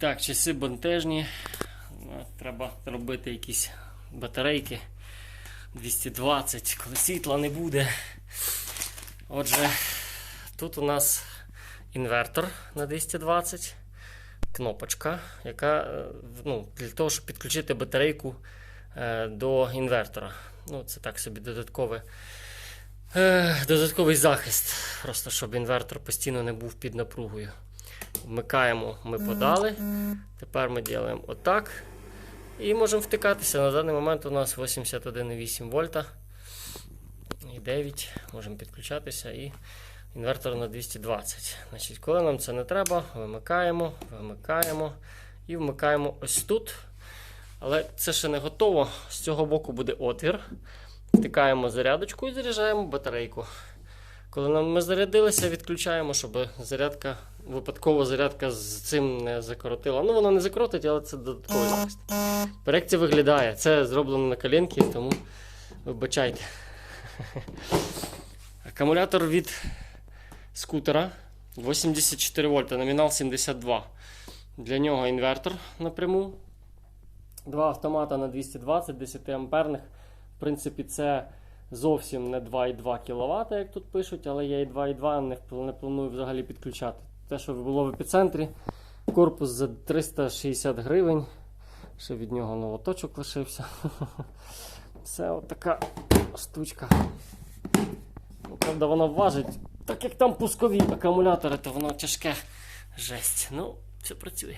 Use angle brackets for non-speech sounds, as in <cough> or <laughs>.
Так, часи бентежні. Ну, Треба робити якісь батарейки 220, коли світла не буде. Отже, тут у нас інвертор на 220, кнопочка, яка е, ну, для того, щоб підключити батарейку е, до інвертора. Ну, це так собі додаткове. Е, Додатковий захист, просто щоб інвертор постійно не був під напругою. Вмикаємо, ми подали. Тепер ми робимо отак. І можемо втикатися. На даний момент у нас 81,8 вольта. І 9. Можемо підключатися і інвертор на 220. Значить, коли нам це не треба, вимикаємо, вимикаємо і вмикаємо ось тут. Але це ще не готово. З цього боку буде отвір. Втикаємо зарядочку і заряджаємо батарейку. Коли нам ми зарядилися, відключаємо, щоб зарядка, випадково зарядка з цим не закоротила. Ну, воно не закоротить, але це додатковий захист. Проекція виглядає. Це зроблено на коленки, тому вибачайте. Акумулятор від скутера 84 вольта, номінал 72. Для нього інвертор напряму. Два автомата на 220 10 амперних. В принципі, це зовсім не 2,2 кВт, як тут пишуть, але я і 2,2 не, не планую взагалі підключати. Те, що було в епіцентрі, корпус за 360 гривень. Ще від нього новоточок лишився. <laughs> Це отака штучка. Ну, Правда, воно важить. Так як там пускові акумулятори, то воно тяжке жесть. Ну, все працює.